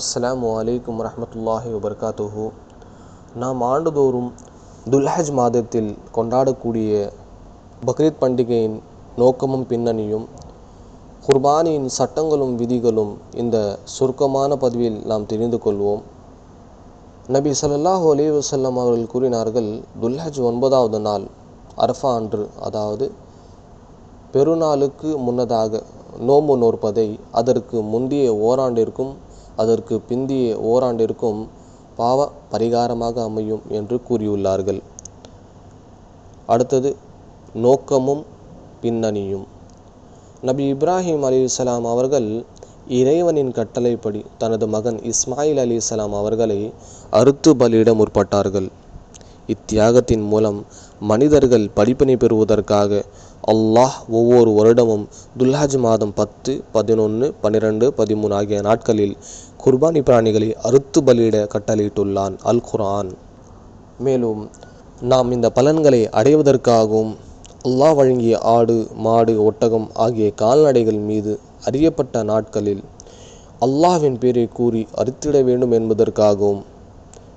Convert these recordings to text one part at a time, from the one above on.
அஸ்லாம் வலைக்கம் வரமத்துல்லாஹி வபர்காத்துஹு. நாம் ஆண்டுதோறும் துல்ஹஜ் மாதத்தில் கொண்டாடக்கூடிய பக்ரீத் பண்டிகையின் நோக்கமும் பின்னணியும் குர்பானியின் சட்டங்களும் விதிகளும் இந்த சுருக்கமான பதிவில் நாம் தெரிந்து கொள்வோம். நபி ஸல்லல்லாஹு அலி வசல்லம் அவர்கள் கூறினார்கள் துல்ஹஜ் ஒன்பதாவது நாள் அரஃபா அன்று அதாவது பெருநாளுக்கு முன்னதாக நோம்பு நோற்பதை அதற்கு முந்தைய ஓராண்டிற்கும் அதற்கு பிந்திய ஓராண்டிற்கும் பாவ பரிகாரமாக அமையும் என்று கூறியுள்ளார்கள். அடுத்தது நோக்கமும் பின்னணியும். நபி இப்ராஹிம் அலிசலாம் அவர்கள் இறைவனின் கட்டளைப்படி தனது மகன் இஸ்மாயில் அலிசலாம் அவர்களை அறுத்து பலியிட முற்பட்டார்கள். இத்தியாகத்தின் மூலம் மனிதர்கள் படிப்பினை பெறுவதற்காக அல்லாஹ் ஒவ்வொரு வருடமும் துல்ஹாஜ் மாதம் பத்து பதினொன்று பன்னிரெண்டு பதிமூணு ஆகிய நாட்களில் குர்பானி பிராணிகளை அறுத்து பலியிட கட்டளையிட்டுள்ளான் அல் குர்ஆன். மேலும் நாம் இந்த பலன்களை அடைவதற்காகவும் அல்லாஹ் வழங்கிய ஆடு மாடு ஒட்டகம் ஆகிய கால்நடைகள் மீது அறியப்பட்ட நாட்களில் அல்லாஹ்வின் பேரை கூறி அறுத்திட வேண்டும் என்பதற்காகவும்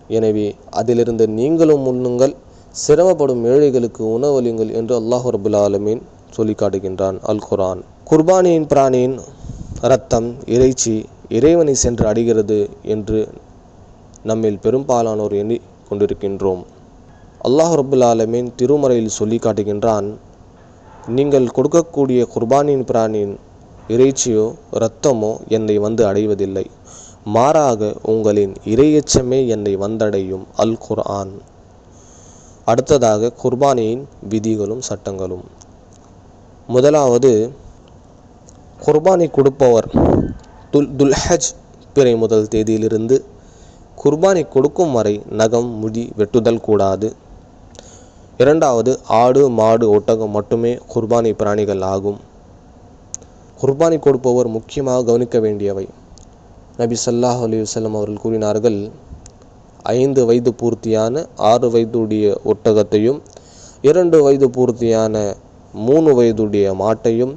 எனவே அதிலிருந்து நீங்களும் உண்ணுங்கள் சிரமப்படும் ஏழைகளுக்கு உணவளியுங்கள் என்று அல்லாஹ் ரபுல் ஆலமீன் சொல்லி காட்டுகின்றான் அல் குரான் குர்பானியின் பிராணியின் இரத்தம் இறைச்சி இறைவனை சென்று அடைகிறது என்று நம்மில் பெரும்பாலானோர் எண்ணி கொண்டிருக்கின்றோம் அல்லாஹ் ரபுல் ஆலமீன் திருமறையில் சொல்லி காட்டுகின்றான் நீங்கள் கொடுக்கக்கூடிய குர்பானின் பிராணியின் இறைச்சியோ இரத்தமோ என்னை வந்து அடைவதில்லை. மாறாக உங்களின் இறையச்சமே என்னை வந்தடையும். அல் குர்ஆன். அடுத்ததாக குர்பானியின் விதிகளும் சட்டங்களும். முதலாவது குர்பானி கொடுப்பவர் துல் துல்ஹஜ் பிறை முதல் தேதியிலிருந்து குர்பானி கொடுக்கும் வரை நகம் முடி வெட்டுதல் கூடாது. இரண்டாவது ஆடு மாடு ஒட்டகம் மட்டுமே குர்பானி பிராணிகள் ஆகும். குர்பானி கொடுப்பவர் முக்கியமாக கவனிக்க வேண்டியவை. நபி சல்லாஹ் அலி வல்லம் அவர்கள் கூறினார்கள் ஐந்து வயது பூர்த்தியான ஆறு வயதுடைய ஒட்டகத்தையும் இரண்டு வயது பூர்த்தியான மூணு வயதுடைய மாட்டையும்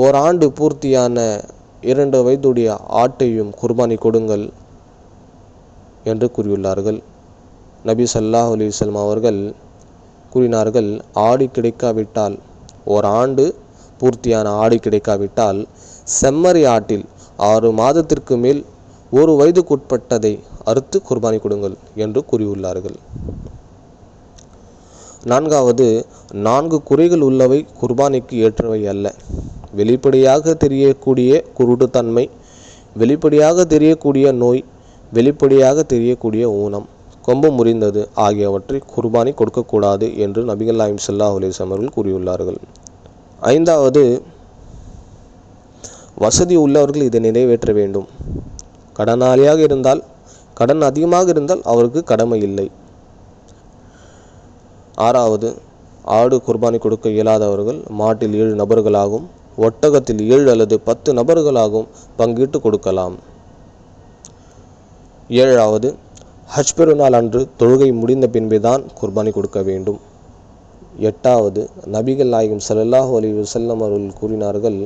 ஓராண்டு பூர்த்தியான இரண்டு வயதுடைய ஆட்டையும் குர்பானி கொடுங்கள் என்று கூறியுள்ளார்கள். நபி சல்லாஹ் அலிஸ்லம் அவர்கள் கூறினார்கள் ஆடி கிடைக்காவிட்டால் ஓராண்டு பூர்த்தியான ஆடு கிடைக்காவிட்டால் செம்மறி ஆட்டில் ஆறு மாதத்திற்கு மேல் ஒரு வயதுக்குட்பட்டதை அறுத்து குர்பானி கொடுங்கள் என்று கூறியுள்ளார்கள். நான்காவது நான்கு குறைகள் உள்ளவை குர்பானிக்கு ஏற்றவை அல்ல. வெளிப்படையாக தெரியக்கூடிய குருட்டுத்தன்மை வெளிப்படையாக தெரியக்கூடிய நோய் வெளிப்படையாக தெரியக்கூடிய ஊனம் கொம்பு முறிந்தது ஆகியவற்றை குர்பானி கொடுக்கக்கூடாது என்று நபிகள் நாயம் சல்லா அலிஸ்லாம் அவர்கள் கூறியுள்ளார்கள். ஐந்தாவது வசதி உள்ளவர்கள் இதை நிறைவேற்ற வேண்டும். கடனாளியாக இருந்தால் கடன் அதிகமாக இருந்தால் அவருக்கு கடமை இல்லை. ஆறாவது ஆடு குர்பானி கொடுக்க இயலாதவர்கள் மாட்டில் ஏழு நபர்களாகும். ஒட்டகத்தில் ஏழு அல்லது பத்து நபர்களாகவும் பங்கிட்டு கொடுக்கலாம். ஏழாவது ஹஜ் பெருநாள் அன்று தொழுகை முடிந்த பின்பே தான் குர்பானி கொடுக்க வேண்டும். எட்டாவது நபிகள் நாயகம் சல்லாஹூ அலி வசல்லம் அவர்கள் கூறினார்கள்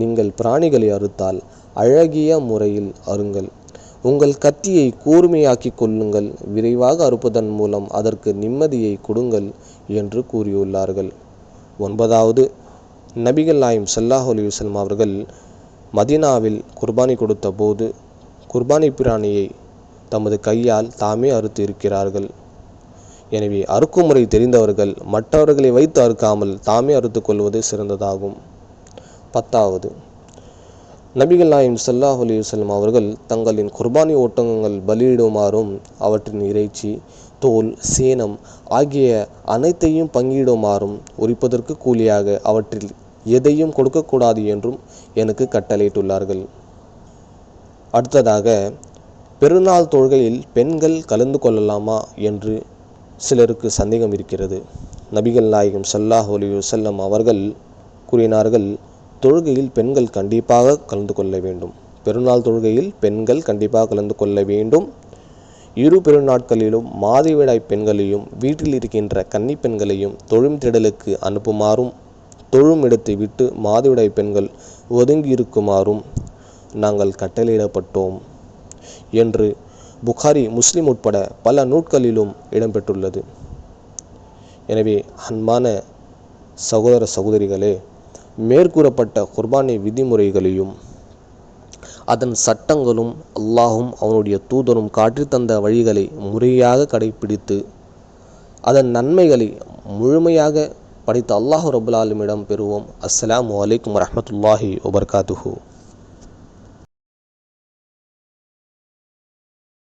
நீங்கள் பிராணிகளை அறுத்தால் அழகிய முறையில் அருங்கள் உங்கள் கத்தியை கூர்மையாக்கி கொள்ளுங்கள். விரைவாக அறுப்பதன் மூலம் அதற்கு நிம்மதியை கொடுங்கள் என்று கூறியுள்ளார்கள். ஒன்பதாவது நபிகள் நாயம் சல்லாஹ் அலி வஸ்லம் அவர்கள் மதினாவில் குர்பானி கொடுத்த போது குர்பானி பிராணியை தமது கையால் தாமே அறுத்து இருக்கிறார்கள். எனவே அறுக்கும் முறை தெரிந்தவர்கள் மற்றவர்களை வைத்து அறுக்காமல் தாமே அறுத்து கொள்வது சிறந்ததாகும். பத்தாவது நபிகள் நாயம் சல்லாஹ் அலி வல்லம் அவர்கள் தங்களின் குர்பானி ஓட்டங்கள் பலியிடுமாறும் அவற்றின் இறைச்சி தோல் சேனம் ஆகிய அனைத்தையும் பங்கிடுமாறும் உரிப்பதற்கு கூலியாக அவற்றில் எதையும் கொடுக்கக்கூடாது என்றும் எனக்கு கட்டளையிட்டுள்ளார்கள். அடுத்ததாக பெருநாள் தொழுகையில் பெண்கள் கலந்து கொள்ளலாமா? என்று சிலருக்கு சந்தேகம் இருக்கிறது. நபிகள் நாயகம் சல்லாஹ் அலி வல்லம் அவர்கள் கூறினார்கள் தொழுகையில் பெண்கள் கண்டிப்பாக கலந்து கொள்ள வேண்டும். பெருநாள் தொழுகையில் பெண்கள் கண்டிப்பாக கலந்து கொள்ள வேண்டும். இரு பெருநாட்களிலும் மாதவிடாய் பெண்களையும் வீட்டில் இருக்கின்ற கன்னி பெண்களையும் தொழும் திடலுக்கு அனுப்புமாறும் தொழும் இடத்தை விட்டு மாதவிடாய் பெண்கள் ஒதுங்கி இருக்குமாறும் நாங்கள் கட்டளையிடப்பட்டோம் என்று புகாரி முஸ்லிம் உட்பட பல நூட்களிலும் இடம்பெற்றுள்ளது. எனவே அன்பான சகோதர சகோதரிகளே மேற்கூறப்பட்ட குர்பானி விதிமுறைகளையும் அதன் சட்டங்களும் அல்லாஹும் அவனுடைய தூதரும் காற்றித்தந்த வழிகளை முறையாக கடைபிடித்து அதன் நன்மைகளை முழுமையாக படித்த அல்லாஹு ரபுல் ஆலமிடம் பெறுவோம் அஸ்ஸலாமு அலைக்கும் வரஹ்மத்துல்லாஹி வபர்காத்துஹு